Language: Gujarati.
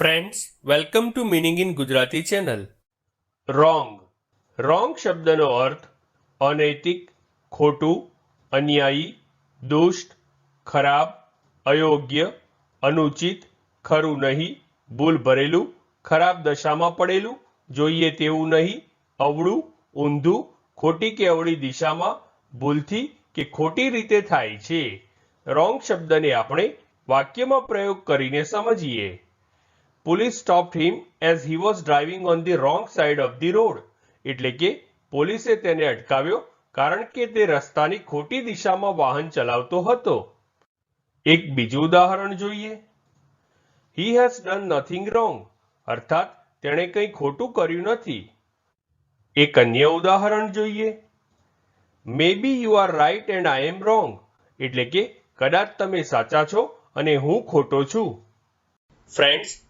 Friends welcome to meaning in Gujarati channel wrong wrong શબ્દનો અર્થ અનૈતિક ખોટું અન્યાયી દુષ્ટ ખરાબ અયોગ્ય અનુચિત ખરું નહીં ભૂલ ભરેલું ખરાબ દશામાં પડેલું જોઈએ તેવું નહીં અવળું ઊંધું ખોટી કે અવળી દિશામાં ભૂલથી કે ખોટી રીતે થાય છે રોંગ શબ્દને આપણે વાક્યમાં પ્રયોગ કરીને સમજીએ police stopped him as he was driving on the wrong side of the road એટલે કે પોલીસે તેને અટકાવ્યો કારણ કે તે રસ્તાની ખોટી દિશામાં વાહન ચલાવતો હતો. એક બીજું ઉદાહરણ જોઈએ. He has done nothing wrong અર્થાત, તેણે કંઈ ખોટું કર્યું નથી. એક અન્ય ઉદાહરણ જોઈએ. Maybe you are right and I am wrong એટલે કે, કદાચ તમે સાચા છો અને હું ખોટો છું. ફ્રેન્ડ્સ